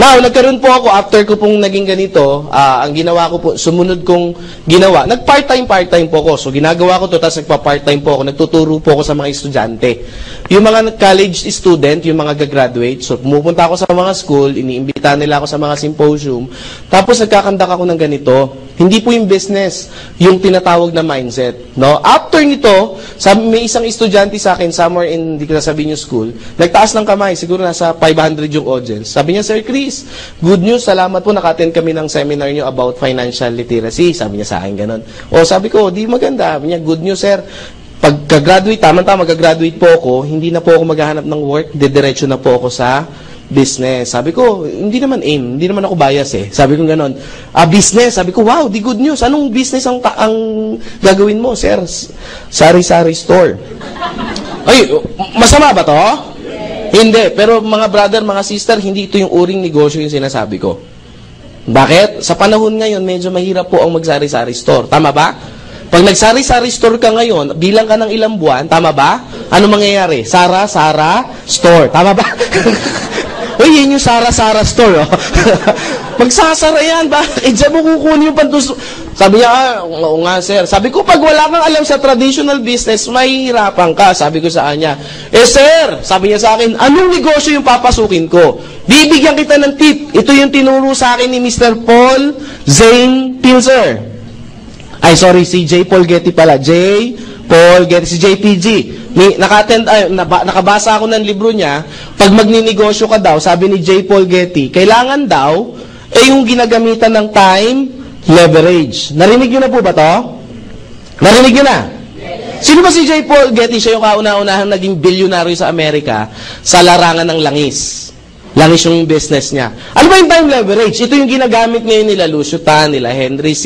Now, nagkaroon po ako, after ko pong naging ganito, ah, ang ginawa ko po, sumunod kong ginawa, nag-part-time, part-time po ako. So, ginagawa ko to, tapos nagpa-part-time po ako, nagtuturo po ako sa mga estudyante. Yung mga college student, yung mga gagraduate, so, pumupunta ako sa mga school, iniimbita nila ako sa mga symposium, tapos nagkakandak ako ng ganito. Hindi po yung business, yung tinatawag na mindset. No? After nito, sabi, may isang estudyante sa akin, somewhere in, hindi ko nasabihin yung school, nagtaas ng kamay, siguro nasa 500 yung audience. Sabi niya, Sir Chris, good news, salamat po, naka-attend kami ng seminar niyo about financial literacy. Sabi niya sa akin ganun. O sabi ko, di maganda. Sabi niya, good news, sir. Pagka-graduate, tama-tama, mag-graduate po ako, hindi na po ako maghahanap ng work, didiretso na po ako sa business. Sabi ko, hindi naman aim, hindi naman ako bias eh. Sabi ko ganon. Ah, business. Sabi ko, wow, di good news. Anong business ang, ang gagawin mo, sir? Sari-sari store. Ay, masama ba to? Hindi. Pero mga brother, mga sister, hindi ito yung uring negosyo yung sinasabi ko. Bakit? Sa panahon ngayon, medyo mahirap po ang magsari-sari store. Tama ba? Pag nagsari-sari store ka ngayon, bilang ka ng ilang buwan, tama ba? Ano mangyayari? Sara, Sara, store. Tama ba? Uy, yun yung Sara, Sara store. Oh. Magsasara yan. Bakit? Eh, mo kukunin yung pantus... Sabi niya, ah, oo nga sir. Sabi ko, pag wala kang alam sa traditional business, mahihirapan ka. Sabi ko sa kanya, eh sir, sabi niya sa akin, anong negosyo yung papasukin ko? Bibigyan kita ng tip. Ito yung tinuro sa akin ni Mr. Paul Zane Pilser. Ay, sorry, si J. Paul Getty pala. J. Paul Getty, si JPG. Ni, naka-attend, ay, naba, nakabasa ako ng libro niya. Pag magninegosyo ka daw, sabi ni J. Paul Getty, kailangan daw, eh yung ginagamitan ng time, leverage. Narinig niyo na po ba to? Narinig niyo na? Sino ba si J. Paul Getty? Siya yung kauna-unahang naging bilyonaryo sa Amerika sa larangan ng langis. Langis yung business niya. Ano ba yung time leverage? Ito yung ginagamit ngayon nila Lucio Tan, nila Henry C.,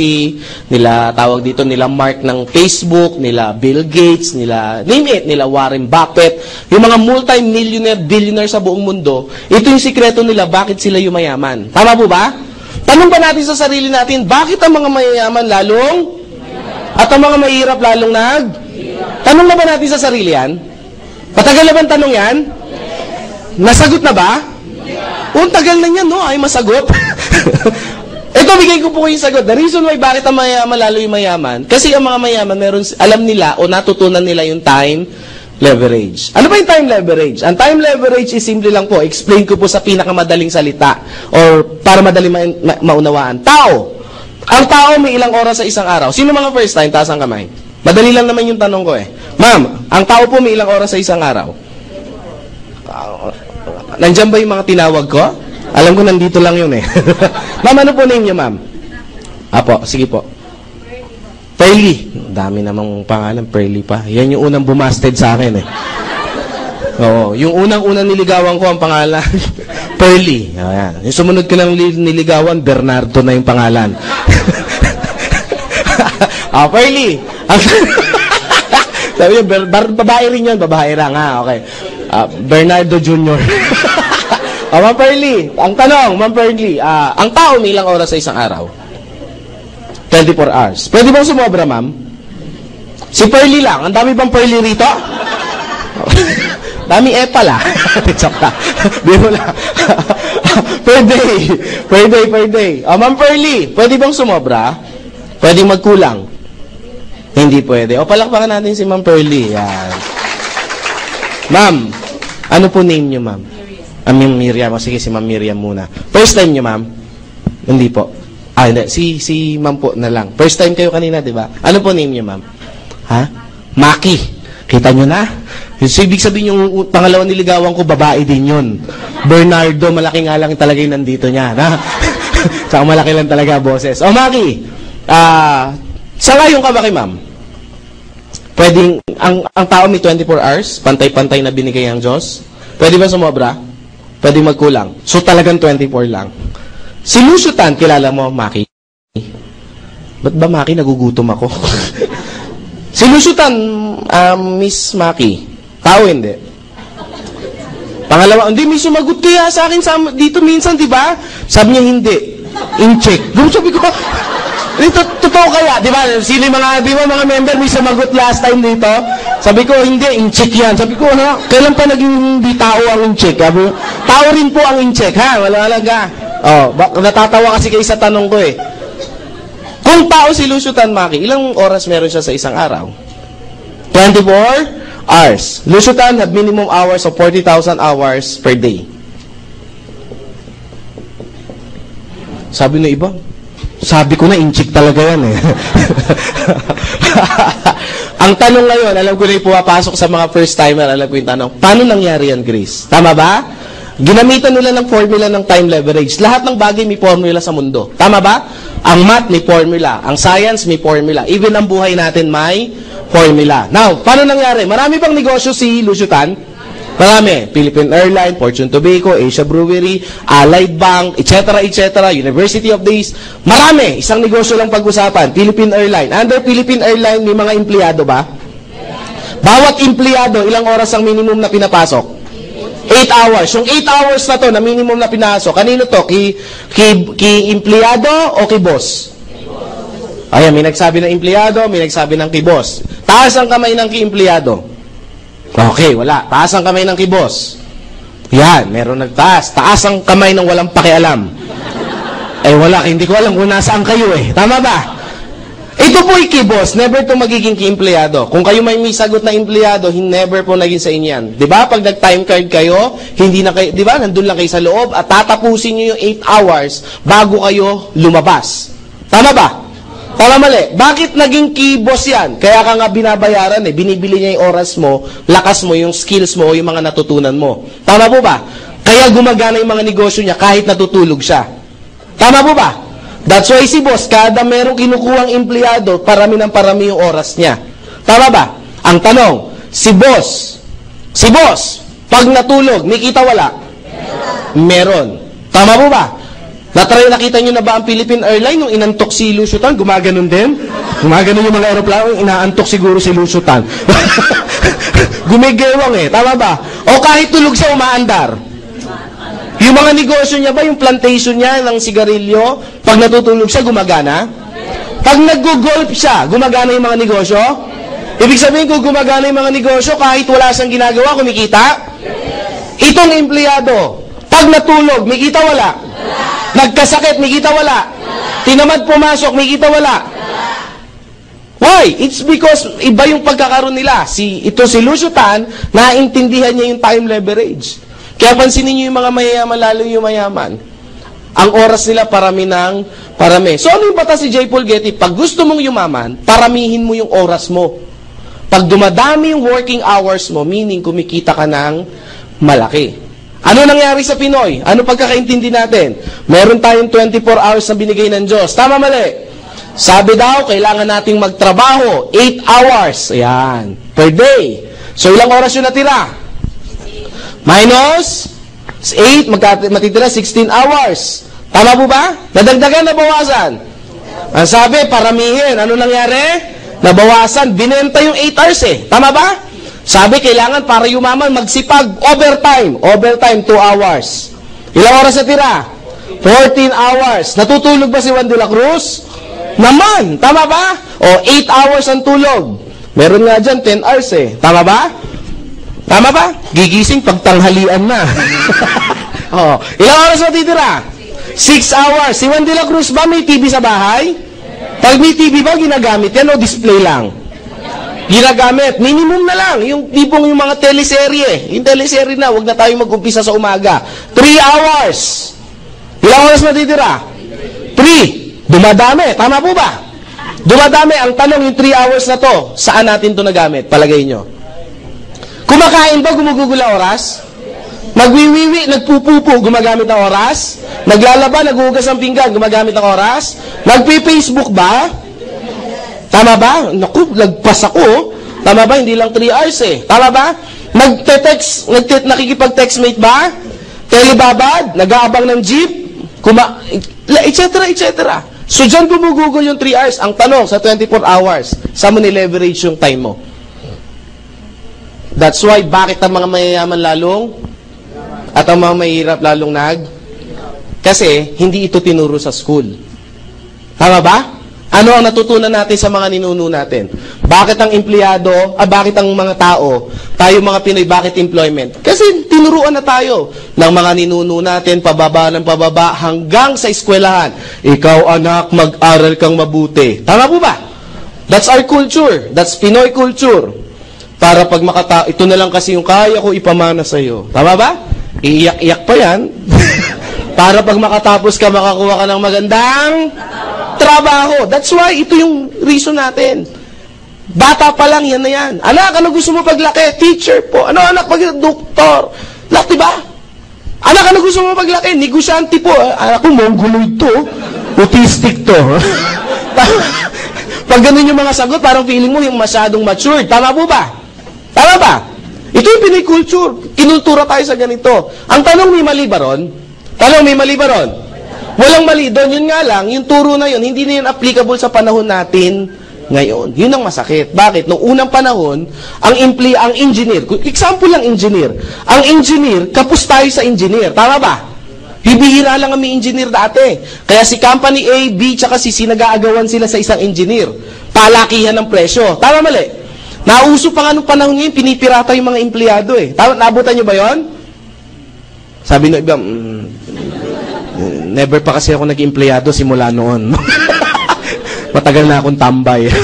nila tawag dito nila Mark ng Facebook, nila Bill Gates, nila name it, nila Warren Buffett, yung mga multi-millionaire, billionaire sa buong mundo, ito yung sikreto nila bakit sila yumayaman. Tama po ba? Tanong ba natin sa sarili natin, bakit ang mga mayayaman lalong at ang mga mahirap lalong nag? Tanong na ba natin sa sarili yan? Patagal na ba tanong yan? Nasagot na ba? Un tagal na niyan, no? Ay masagot. Ito, bigay ko po yung sagot. The reason why bakit ang mayaman lalo yung mayaman, kasi ang mga mayaman, meron, alam nila o natutunan nila yung time leverage. Ano ba yung time leverage? Ang time leverage is simple lang po. Explain ko po sa pinakamadaling salita or para madali ma- ma- maunawaan. Tao. Ang tao may ilang oras sa isang araw. Sino mga first time? Taas ang kamay. Madali lang naman yung tanong ko eh. Ma'am, ang tao po may ilang oras sa isang araw? Nandiyan ba yung mga tinawag ko? Alam ko nandito lang yun eh. ma'am, ano po name niyo, ma'am? Apo, sige po. Pearly. Dami namang pangalan, Pearly pa. Yan yung unang bumasted sa akin eh. Oo, yung unang-unang niligawan ko ang pangalan, Pearly. Ayan. Yung sumunod ko ng li- niligawan, Bernardo na yung pangalan. ah, Pearly. Sabi niya, ber- bar- babae rin yun, babae lang, ha, okay. Ah, Bernardo Jr. ah, Ma'am Pearly, ang tanong, Ma'am Pearly, ah, ang tao may ilang oras sa isang araw? 24 hours. Pwede bang sumobra, ma'am? Si Pearly lang. Ang dami bang Pearly rito? dami eh pala. Joke lang. Biro lang. per day. Per day, per day. Ah, ma'am Pearly, pwede bang sumobra? Pwede magkulang? Hindi pwede. O, palakpakan natin si Ma'am Pearly. Yan. Ma'am, ano po name niyo, ma'am? Ah, Ma'am Miriam. O, sige, si Ma'am Miriam muna. First time niyo, ma'am? Hindi po. Ah, hindi. Si, si ma'am po na lang. First time kayo kanina, di ba? Ano po name niyo, ma'am? Ha? Maki. Kita nyo na? So, ibig sabihin yung pangalawang niligawan ko, babae din yun. Bernardo, malaki nga lang talaga yung nandito niya. Na? Tsaka malaki lang talaga boses. O, Maki, ah, sa ngayon ka ba kay ma'am? Pwedeng, ang, ang tao may 24 hours, pantay-pantay na binigay ang Diyos. Pwede ba sumobra? Pwede magkulang. So, talagang 24 lang. Si Lucio Tan, kilala mo, Maki? Ba't ba, Maki, nagugutom ako? si Lucio Tan, um, Miss Maki, tao hindi. Pangalawa, hindi, may sumagot kaya sa akin sa, dito minsan, di ba? Sabi niya, hindi. In-check. Doon sabi ko, dito, totoo kaya, di ba? Sino yung mga, di ba mga member, may sumagot last time dito? Sabi ko, hindi, incheck yan. Sabi ko, ha? Kailan pa naging hindi tao ang incheck? Sabi tao rin po ang incheck, ha? Wala alaga. Oh, bak- natatawa kasi kayo sa tanong ko eh. Kung tao si Lucio Tanmaki, ilang oras meron siya sa isang araw? 24 hours. Lucio Tan have minimum hours of 40,000 hours per day. Sabi ng iba, sabi ko na, inchik talaga yan eh. Ang tanong ngayon, alam ko na yung sa mga first timer, alam ko yung tanong, paano nangyari yan, Grace? Tama ba? Ginamitan nila ng formula ng time leverage. Lahat ng bagay may formula sa mundo. Tama ba? Ang math may formula. Ang science may formula. Even ang buhay natin may formula. Now, paano nangyari? Marami bang negosyo si Lucio Tan? Marami. Philippine Airline, Fortune Tobacco, Asia Brewery, Allied Bank, etc., etc., University of the East. Marami. Isang negosyo lang pag-usapan. Philippine Airline. Under Philippine Airline, may mga empleyado ba? Bawat empleyado, ilang oras ang minimum na pinapasok? 8 hours. Yung 8 hours na to, na minimum na pinasok, kanino to? Ki, ki, ki empleyado o ki boss? Ayan, may nagsabi ng empleyado, may nagsabi ng ki boss. Taas ang kamay ng ki empleyado. Okay, wala. Taas ang kamay ng kibos. Yan, meron nagtaas. Taas ang kamay ng walang pakialam. Eh wala, hindi ko alam kung nasaan kayo eh. Tama ba? Ito po yung kibos, never to magiging ki-empleyado. Kung kayo may may sagot na empleyado, never po naging sa inyo yan. Di ba? Pag nag-time card kayo, hindi na kayo, di ba? Nandun lang kayo sa loob at tatapusin nyo yung 8 hours bago kayo lumabas. Tama ba? Tama mali. Bakit naging key boss yan? Kaya ka nga binabayaran eh. Binibili niya yung oras mo, lakas mo, yung skills mo, yung mga natutunan mo. Tama po ba? Kaya gumagana yung mga negosyo niya kahit natutulog siya. Tama po ba? That's why si boss, kada merong kinukuhang empleyado, parami ng parami yung oras niya. Tama ba? Ang tanong, si boss, si boss, pag natulog, may kita wala? Meron. Tama po ba? Natry nakita nyo na ba ang Philippine Airline nung inantok si Lucio Tan? Gumaganon din? Gumaganon yung mga aeroplano, inaantok siguro si Lucio Tan. Gumigewang eh, tama ba? O kahit tulog siya, umaandar. Yung mga negosyo niya ba, yung plantation niya ng sigarilyo, pag natutulog siya, gumagana? Pag nag-golf siya, gumagana yung mga negosyo? Ibig sabihin kung gumagana yung mga negosyo, kahit wala siyang ginagawa, kumikita? Itong empleyado, pag natulog, may kita wala? Nagkasakit, may kita wala? Tinamad pumasok, may kita wala? Why? It's because iba yung pagkakaroon nila. Si, ito si Lucio naintindihan niya yung time leverage. Kaya pansinin niyo yung mga mayayaman, lalo yung mayaman. Ang oras nila parami ng parami. So ano yung batas si J. Paul Getty? Pag gusto mong yumaman, paramihin mo yung oras mo. Pag dumadami yung working hours mo, meaning kumikita ka ng malaki. Ano nangyari sa Pinoy? Ano pagkakaintindi natin? Meron tayong 24 hours na binigay ng Diyos. Tama mali? Sabi daw, kailangan nating magtrabaho 8 hours. Ayan. Per day. So, ilang oras yung natira? Minus 8, magkat- matitira 16 hours. Tama po ba? Nadagdagan, nabawasan. Ang sabi, paramihin. Ano nangyari? Nabawasan. Binenta yung 8 hours eh. Tama ba? Sabi, kailangan para yumaman, magsipag. Overtime. Overtime, 2 hours. Ilang oras na tira? 14 hours. Natutulog ba si Juan de la Cruz? Naman. Tama ba? O, 8 hours ang tulog. Meron nga dyan, 10 hours eh. Tama ba? Tama ba? Gigising pag tanghalian na. oh, ilang oras matitira? 6 hours. Si Juan de la Cruz ba may TV sa bahay? Pag may TV ba, ginagamit yan o display lang? Ginagamit. Minimum na lang. Yung tipong yung mga teleserye. Yung teleserye na, wag na tayo mag-umpisa sa umaga. 3 hours. Ilang oras matitira? 3. Dumadami. Tama po ba? Dumadami. Ang tanong, yung 3 hours na to, saan natin to nagamit? Palagay nyo. Kumakain ba, gumugugol ang oras? Magwiwiwi, nagpupupo, gumagamit ng oras? Naglalaba, naghuhugas ng pinggan, gumagamit ng oras? Nagpi-Facebook ba? Tama ba? Naku, lagpas ako. Tama ba? Hindi lang 3 hours eh. Tama ba? Nagte-text, nagte nakikipag-textmate ba? Telebabad, nag-aabang ng jeep, kuma, etc. etc. So, dyan gumugugol yung 3 hours. Ang tanong, sa 24 hours, saan mo ni-leverage yung time mo? That's why, bakit ang mga mayayaman lalong at ang mga mahirap lalong nag? Kasi, hindi ito tinuro sa school. Tama ba? Ano ang natutunan natin sa mga ninuno natin? Bakit ang empleyado, ah, bakit ang mga tao, tayo mga Pinoy, bakit employment? Kasi tinuruan na tayo ng mga ninuno natin, pababa ng pababa, hanggang sa eskwelahan. Ikaw anak, mag-aral kang mabuti. Tama po ba? That's our culture. That's Pinoy culture. Para pag makata, ito na lang kasi yung kaya ko ipamana sa iyo. Tama ba? Iiyak-iyak pa yan. Para pag makatapos ka, makakuha ka ng magandang trabaho. That's why ito yung reason natin. Bata pa lang, yan na yan. Anak, ano gusto mo paglaki? Teacher po. Ano anak, pag doktor? Lahat, diba? Anak, ano gusto mo paglaki? Negosyante po. Ah, Anak ko, mongoloid to. Autistic to. pag ganun yung mga sagot, parang feeling mo yung masyadong matured. Tama po ba? Tama ba? Ito yung Pinoy culture. Kinultura tayo sa ganito. Ang tanong, may mali ba ron? Tanong, may mali ba ron? Walang mali doon. Yun nga lang, yung turo na yun, hindi na yun applicable sa panahon natin ngayon. Yun ang masakit. Bakit? Noong unang panahon, ang impli, ang engineer, example lang engineer, ang engineer, kapos tayo sa engineer. Tama ba? Bibihira lang ang may engineer dati. Kaya si company A, B, tsaka si C, nag-aagawan sila sa isang engineer. Palakihan ng presyo. Tama mali? Nauso pa nga nung panahon ngayon, pinipirata yung mga empleyado eh. Tama, naabutan nyo ba yon? Sabi ng iba, mm, never pa kasi ako naging empleyado simula noon. Matagal na akong tambay.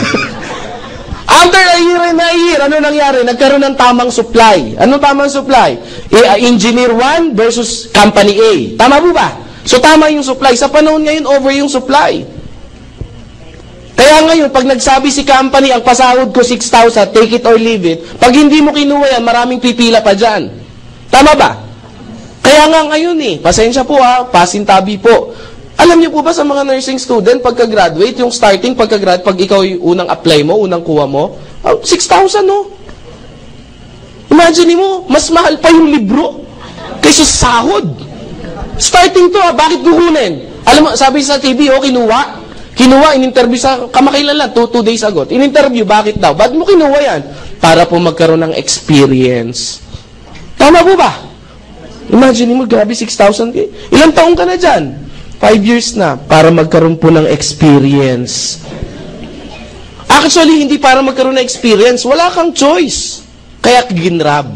After a year and a year, ano nangyari? Nagkaroon ng tamang supply. Ano tamang supply? E, uh, engineer 1 versus company A. Tama po ba? So tama yung supply. Sa panahon ngayon, over yung supply. Kaya ngayon, pag nagsabi si company, ang pasahod ko 6,000, take it or leave it, pag hindi mo kinuha yan, maraming pipila pa dyan. Tama ba? Kaya nga ngayon eh, pasensya po ha, pasintabi po. Alam niyo po ba sa mga nursing student, pagka-graduate, yung starting pagka-graduate, pag ikaw yung unang apply mo, unang kuha mo, ah, 6,000 no? Imagine mo, mas mahal pa yung libro kaysa sa sahod. Starting to ha, bakit kukunin? Alam mo, sabi sa TV, oh, kinuha. Kinuha, in-interview sa kamakailan two, two days ago. In-interview, bakit daw? Bakit mo kinuha yan? Para po magkaroon ng experience. Tama po ba? Imagine mo, grabe, 6,000 k. Ilang taong ka na dyan? 5 years na, para magkaroon po ng experience. Actually, hindi para magkaroon ng experience. Wala kang choice. Kaya ginrab.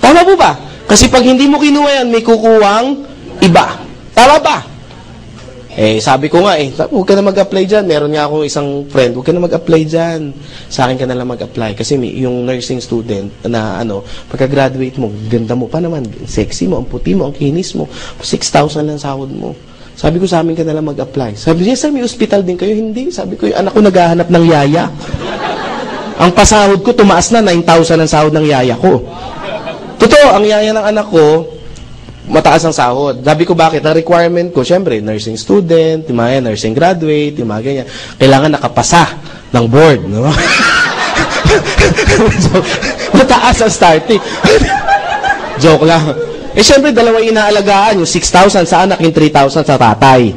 Tama po ba? Kasi pag hindi mo kinuha yan, may kukuwang iba. Tama ba? Eh, sabi ko nga eh, huwag ka na mag-apply dyan. Meron nga ako isang friend, huwag ka na mag-apply dyan. Sa akin ka na lang mag-apply. Kasi yung nursing student na ano, pagka-graduate mo, ganda mo pa naman, sexy mo, ang puti mo, ang kinis mo, 6,000 lang sahod mo. Sabi ko sa amin ka na lang mag-apply. Sabi niya, sir, may hospital din kayo? Hindi. Sabi ko, yung anak ko naghahanap ng yaya. Ang pasahod ko, tumaas na 9,000 ang sahod ng yaya ko. Totoo, ang yaya ng anak ko, mataas ang sahod. Sabi ko bakit? Ang requirement ko, syempre, nursing student, yung mga nursing graduate, yung mga ganyan. Kailangan nakapasa ng board. No? so, mataas ang starting. Joke lang. Eh, syempre, dalawa inaalagaan. Yung 6,000 sa anak, yung 3,000 sa tatay.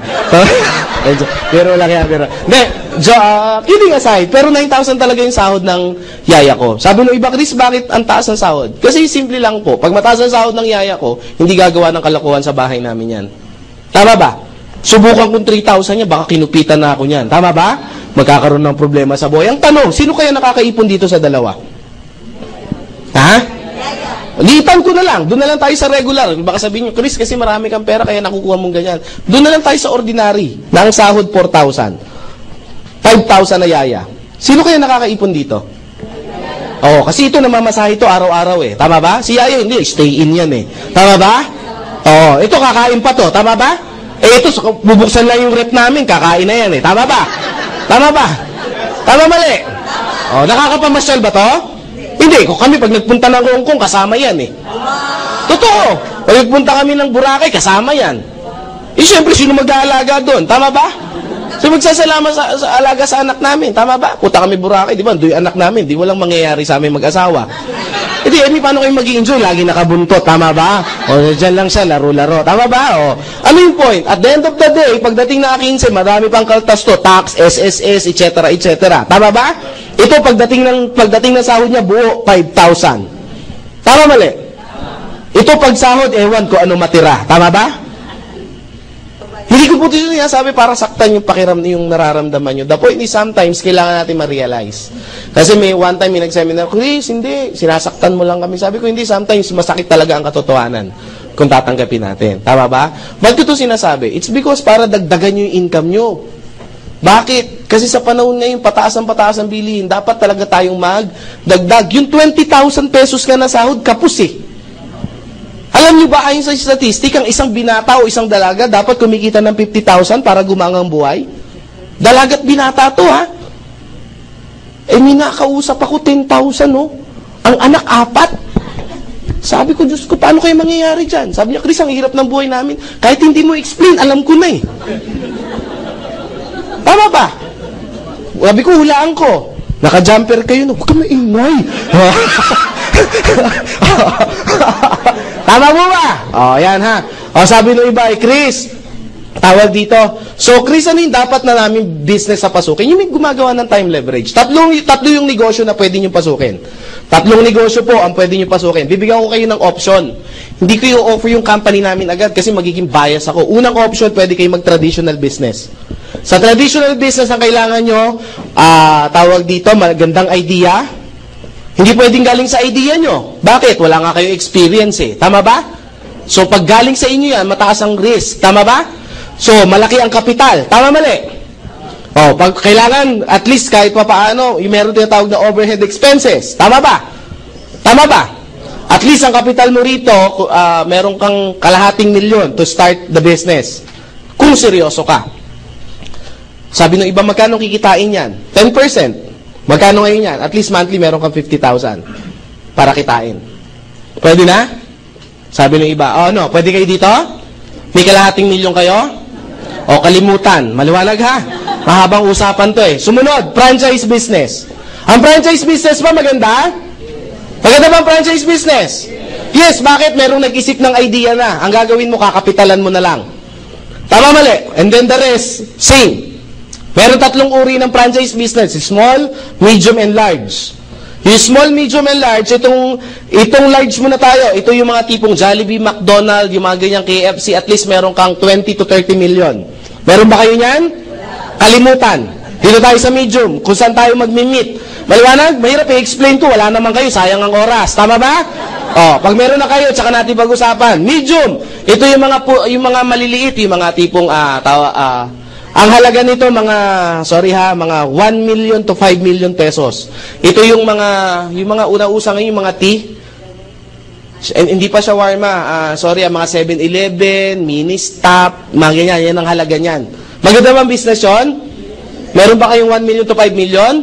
pero lang yan, pero... Hindi, jo, uh, kidding aside, pero 9,000 talaga yung sahod ng yaya ko. Sabi ng iba, Chris, bakit ang taas ng sahod? Kasi simple lang po. Pag mataas ang sahod ng yaya ko, hindi gagawa ng kalakuhan sa bahay namin yan. Tama ba? Subukan kong 3,000 niya, baka kinupitan na ako niyan. Tama ba? Magkakaroon ng problema sa buhay. Ang tanong, sino kaya nakakaipon dito sa dalawa? Ha? Lipan ko na lang. Doon na lang tayo sa regular. Baka sabihin nyo, Chris, kasi marami kang pera kaya nakukuha mong ganyan. Doon na lang tayo sa ordinary na sahod 4,000. 5,000 na yaya. Sino kaya nakakaipon dito? Oo, kasi ito namamasahe ito araw-araw eh. Tama ba? Si Yaya hindi, stay in yan eh. Tama ba? Oo, ito kakain pa to. Tama ba? Eh ito, bubuksan lang yung rep namin, kakain na yan eh. Tama ba? Tama ba? Tama mali? Oh, nakakapamasyal ba to? Hindi, kung kami pag nagpunta ng Hong Kong, kasama yan eh. Totoo. Pag nagpunta kami ng Boracay, kasama yan. Eh, siyempre, sino mag-aalaga doon? Tama ba? So, magsasalamat sa, sa alaga sa anak namin. Tama ba? Punta kami Boracay, di ba? Doon anak namin. Di walang mangyayari sa amin mag-asawa. Eh, di, paano kayo mag-enjoy? Lagi nakabuntot. Tama ba? O, dyan lang siya, laro-laro. Tama ba? O, ano yung point? At the end of the day, pagdating na 15, marami pang kaltas to. Tax, SSS, etc., etc. Tama ba? Ito, pagdating ng, pagdating ng sahod niya, buo, 5,000. Tama mali? Ito, pag sahod, ewan ko ano matira. Tama ba? Hindi ko po dito niya sabi para saktan yung pakiram yung nararamdaman nyo. The point is sometimes kailangan natin ma-realize. Kasi may one time may nag-seminar, Chris, hindi, sinasaktan mo lang kami. Sabi ko, hindi, sometimes masakit talaga ang katotohanan kung tatanggapin natin. Tama ba? Ba't ito sinasabi? It's because para dagdagan yung income nyo. Bakit? Kasi sa panahon ngayon, pataas ang pataas ang bilihin, dapat talaga tayong magdagdag. Yung 20,000 pesos ka na sahod, kapus eh. Alam niyo ba, ayon sa statistic, ang isang binata o isang dalaga dapat kumikita ng 50,000 para gumangang buhay? Dalagat binata to, ha? Eh, may nakausap ako 10,000, no? Ang anak, apat. Sabi ko, Diyos ko, paano kayo mangyayari dyan? Sabi niya, Chris, ang hirap ng buhay namin. Kahit hindi mo explain, alam ko na eh. Tama ba? Sabi ko, hulaan ko. Naka-jumper kayo, no? Huwag ka maingay. Tama mo ba? O, oh, yan ha. O, sabi ng iba, eh, Chris, tawag dito. So, Chris, ano yung dapat na namin business sa pasukin? Yung may gumagawa ng time leverage. Tatlong, tatlo yung negosyo na pwede nyo pasukin. Tatlong negosyo po ang pwede nyo pasukin. Bibigyan ko kayo ng option. Hindi ko yung offer yung company namin agad kasi magiging bias ako. Unang option, pwede kayo mag-traditional business. Sa traditional business, ang kailangan nyo, uh, tawag dito, magandang idea, hindi pwedeng galing sa idea nyo. Bakit? Wala nga kayo experience eh. Tama ba? So, pag galing sa inyo yan, mataas ang risk. Tama ba? So, malaki ang kapital. Tama mali? Oh, pag kailangan, at least kahit pa paano, yung meron tinatawag na overhead expenses. Tama ba? Tama ba? At least ang kapital mo rito, uh, meron kang kalahating milyon to start the business. Kung seryoso ka. Sabi ng iba, magkano kikitain yan? 10%. Magkano ngayon yan? At least monthly meron kang 50,000 para kitain. Pwede na? Sabi ng iba, oh no, pwede kayo dito? May kalahating milyon kayo? O kalimutan, maliwanag ha? Mahabang usapan to eh. Sumunod, franchise business. Ang franchise business ba maganda? Maganda ba ang franchise business? Yes, bakit? Merong nag-isip ng idea na. Ang gagawin mo, kakapitalan mo na lang. Tama mali. And then the rest, same. Meron tatlong uri ng franchise business, small, medium, and large. Yung small, medium, and large, itong, itong large muna tayo. Ito yung mga tipong Jollibee, McDonald's, yung mga ganyang KFC, at least meron kang 20 to 30 million. Meron ba kayo niyan? Kalimutan. Dito tayo sa medium, kung saan tayo magmi-meet. Maliwanag? Mahirap i-explain to. Wala naman kayo, sayang ang oras. Tama ba? Oh, pag meron na kayo, tsaka natin pag-usapan. Medium. Ito yung mga yung mga maliliit, yung mga tipong ah, tawa, ah, ang halaga nito mga sorry ha, mga 1 million to 5 million pesos. Ito yung mga yung mga una-usa ngayon yung mga tea. And, hindi pa shawarma, uh, sorry, ang mga 7-Eleven, mini stop, mga ganyan, yan ang halaga niyan. Maganda bang business 'yon? Meron ba kayong 1 million to 5 million?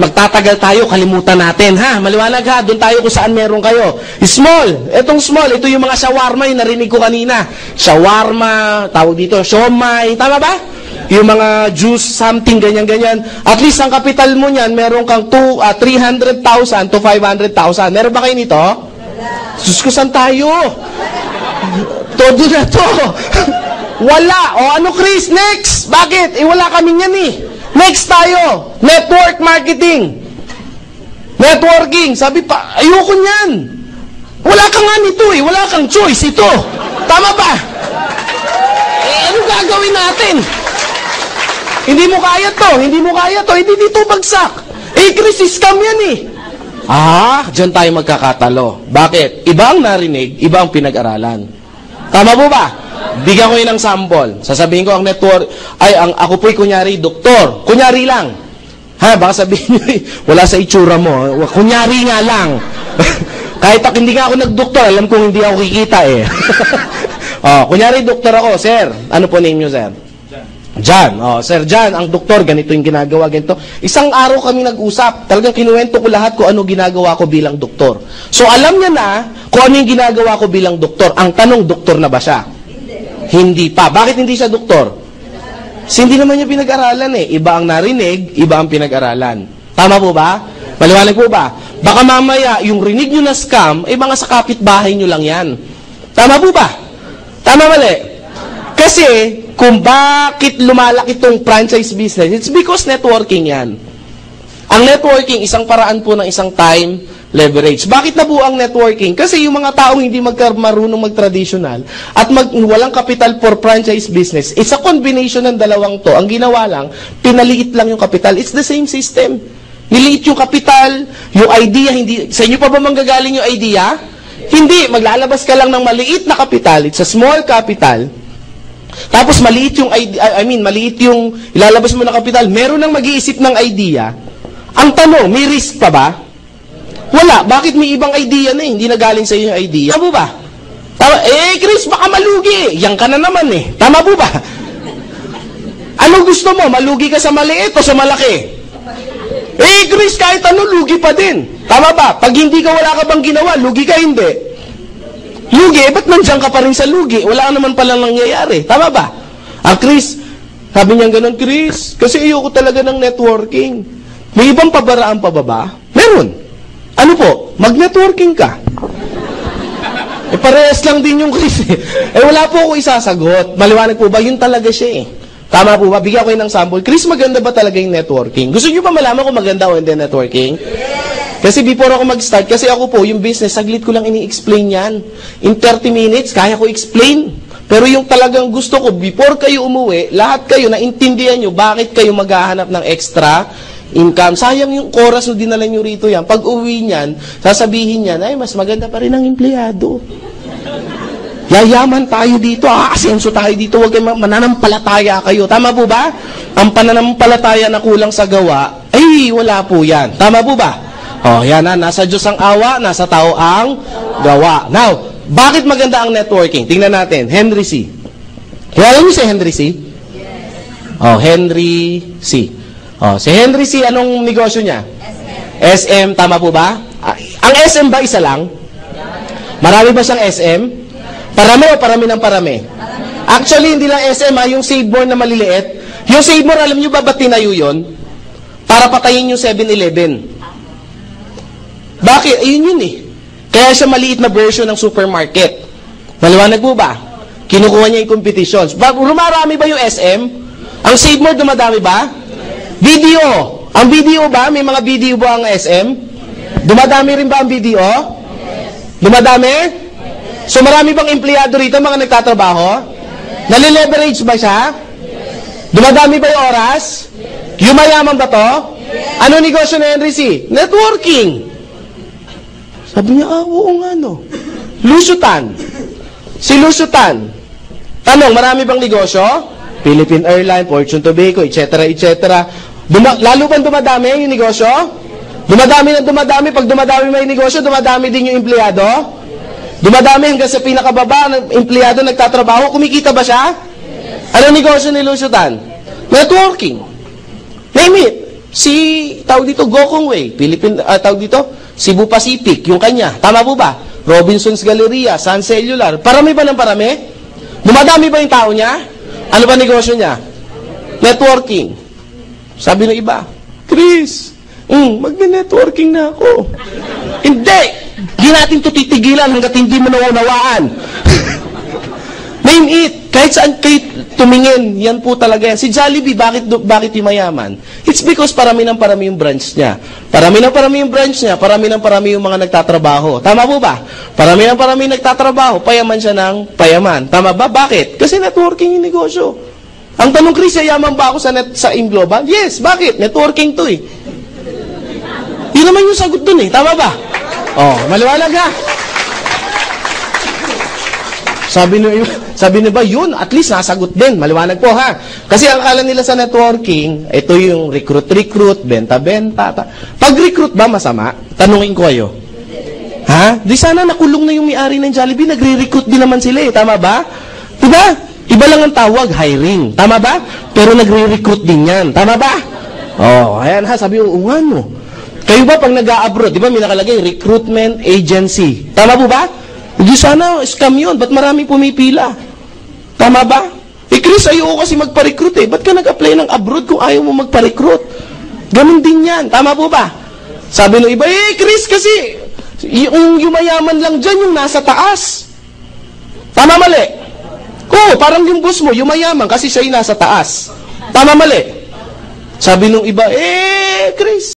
Magtatagal tayo, kalimutan natin, ha? Maliwanag ha, doon tayo kung saan meron kayo. Small, etong small, ito yung mga shawarma, yung narinig ko kanina. Shawarma, tawag dito, siomay, tama ba? Yung mga juice, something, ganyan-ganyan. At least ang kapital mo niyan, meron kang two, uh, 300,000 to 500,000. Meron ba kayo nito? Wala. Sus ko, saan tayo? Todo na to. wala. O ano, Chris? Next. Bakit? Eh, wala kami niyan eh. Next tayo. Network marketing. Networking. Sabi pa, ayoko niyan. Wala ka nga nito eh. Wala kang choice ito. Tama ba? Eh, ano gagawin natin? Hindi mo kaya to, hindi mo kaya to, hindi dito bagsak. Eh, Chris, scam yan eh. Ah, dyan tayo magkakatalo. Bakit? Iba ang narinig, iba ang pinag-aralan. Tama po ba? Bigyan ko yun ng sample. Sasabihin ko ang network, ay, ang, ako po'y kunyari, doktor. Kunyari lang. Ha, baka sabihin nyo, wala sa itsura mo. Kunyari nga lang. Kahit ako, hindi nga ako nagdoktor, alam kong hindi ako kikita eh. oh, kunyari, doktor ako, sir. Ano po name nyo, sir? John, oh, Sir John, ang doktor, ganito yung ginagawa, ganito. Isang araw kami nag-usap. Talagang kinuwento ko lahat kung ano ginagawa ko bilang doktor. So, alam niya na kung ano yung ginagawa ko bilang doktor. Ang tanong, doktor na ba siya? Hindi. Hindi pa. Bakit hindi siya doktor? Kasi hindi naman niya pinag-aralan eh. Iba ang narinig, iba ang pinag-aralan. Tama po ba? Maliwanag po ba? Baka mamaya, yung rinig nyo na scam, eh mga sa kapitbahay nyo lang yan. Tama po ba? Tama mali? Kasi, kung bakit lumalaki itong franchise business, it's because networking yan. Ang networking, isang paraan po ng isang time leverage. Bakit nabuo ang networking? Kasi yung mga taong hindi magka- marunong mag-traditional at mag, walang capital for franchise business, it's a combination ng dalawang to. Ang ginawa lang, pinaliit lang yung capital. It's the same system. Niliit yung capital, yung idea, hindi, sa inyo pa ba manggagaling yung idea? Hindi, maglalabas ka lang ng maliit na capital, it's a small capital, tapos maliit yung I mean, maliit yung ilalabas mo na kapital, meron nang mag-iisip ng idea. Ang tanong, may risk pa ba? Wala. Bakit may ibang idea na eh? Hindi na galing sa yung idea? Tama ba? Tama, eh, Chris, baka malugi. Yan ka na naman eh. Tama po ba? Ano gusto mo? Malugi ka sa maliit o sa malaki? Eh, Chris, kahit ano, lugi pa din. Tama ba? Pag hindi ka, wala ka bang ginawa, lugi ka hindi. Lugi, eh, ba't nandiyan ka pa rin sa lugi? Wala ka naman palang nangyayari. Tama ba? Ang Chris, sabi niya ganun, Chris, kasi ayoko talaga ng networking. May ibang pabaraan pa ba ba? Meron. Ano po? Mag-networking ka. Eh, parehas lang din yung Chris eh. Eh, wala po ako isasagot. Maliwanag po ba? Yun talaga siya eh. Tama po ba? Bigyan ko kayo ng sample. Chris, maganda ba talaga yung networking? Gusto niyo ba malaman kung maganda o hindi networking? Kasi before ako mag-start, kasi ako po, yung business, saglit ko lang ini-explain yan. In 30 minutes, kaya ko explain. Pero yung talagang gusto ko, before kayo umuwi, lahat kayo, naintindihan nyo bakit kayo maghahanap ng extra income. Sayang yung oras na dinala nyo rito yan. Pag uwi niyan, sasabihin niyan, ay, mas maganda pa rin ang empleyado. Yayaman tayo dito, aasenso tayo dito, huwag kayo mananampalataya kayo. Tama po ba? Ang pananampalataya na kulang sa gawa, ay wala po yan. Tama po ba? Oh, yan na, nasa Diyos ang awa, nasa tao ang gawa. Now, bakit maganda ang networking? Tingnan natin, Henry C. Kilala niyo si Henry C? Oh, Henry C. Oh, si Henry C, anong negosyo niya? SM. SM, tama po ba? Ah, ang SM ba isa lang? Marami ba siyang SM? Parami o parami ng parami? Actually, hindi lang SM ha, yung Saveborn na maliliit. Yung Saveborn, alam niyo ba ba't tinayo yun? Para patayin yung 7-Eleven. Bakit? Ayun yun eh. Kaya siya maliit na version ng supermarket. Maliwanag po ba? Kinukuha niya yung competitions. Ba, rumarami ba yung SM? Ang Saveborn dumadami ba? Video. Ang video ba? May mga video ba ang SM? Dumadami rin ba ang video? Dumadami? So marami bang empleyado rito, mga nagtatrabaho? Nalileverage ba siya? Dumadami ba yung oras? Yumayaman ba to? Ano negosyo na Henry C? Networking. Sabi niya, ah, oo nga no. Lusutan. Si Lusutan. Tanong, marami bang negosyo? Philippine Airline, Fortune Tobacco, etc. etc. Duma- lalo bang dumadami yung negosyo? Dumadami na dumadami. Pag dumadami may negosyo, dumadami din yung empleyado? Dumadami hanggang sa pinakababa ng empleyado nagtatrabaho. Kumikita ba siya? Ano negosyo ni Lusutan? Networking. Name it. Si, tawag dito, Gokong Way. Philippine, ah, tawag dito, Cebu Pacific, yung kanya. Tama po ba? Robinson's Galleria, Sun Cellular. Parami ba ng parami? Dumadami ba yung tao niya? Ano ba negosyo niya? Networking. Sabi ng iba, Chris, mm, magne-networking na ako. Hindi! Di natin to titigilan hanggat hindi mo naunawaan. Name it. Kahit saan kayo tumingin, yan po talaga yan. Si Jollibee, bakit, bakit yung mayaman? It's because parami ng parami yung branch niya. Parami ng parami yung branch niya, parami ng parami yung mga nagtatrabaho. Tama po ba? Parami ng parami nagtatrabaho, payaman siya ng payaman. Tama ba? Bakit? Kasi networking yung negosyo. Ang tanong, Chris, yaman ba ako sa, net, sa in global? Yes, bakit? Networking to eh. Yun naman yung sagot dun eh. Tama ba? Oh, maliwanag ha? Sabi ni sabi ni ba yun, at least nasagot din. Maliwanag po ha. Kasi ang akala nila sa networking, ito yung recruit-recruit, benta-benta. Ta- Pag recruit ba masama? Tanungin ko kayo. Ha? Di sana nakulong na yung may-ari ng Jollibee, nagre-recruit din naman sila eh. Tama ba? Diba? Iba lang ang tawag, hiring. Tama ba? Pero nagre-recruit din yan. Tama ba? Oh, ayan ha, sabi yung, nga no. Kayo ba pag nag-abroad, di ba may nakalagay, recruitment agency. Tama po ba? Hindi sana scam yun. Ba't marami pumipila? Tama ba? Eh, Chris, ayoko kasi magpa-recruit eh. Ba't ka nag-apply ng abroad kung ayaw mo magpa-recruit? Ganon din yan. Tama po ba? Sabi ng iba, eh, Chris, kasi yung yumayaman lang dyan, yung nasa taas. Tama mali? Oo, parang yung boss mo, yumayaman kasi siya nasa taas. Tama mali? Sabi nung iba, eh, Chris,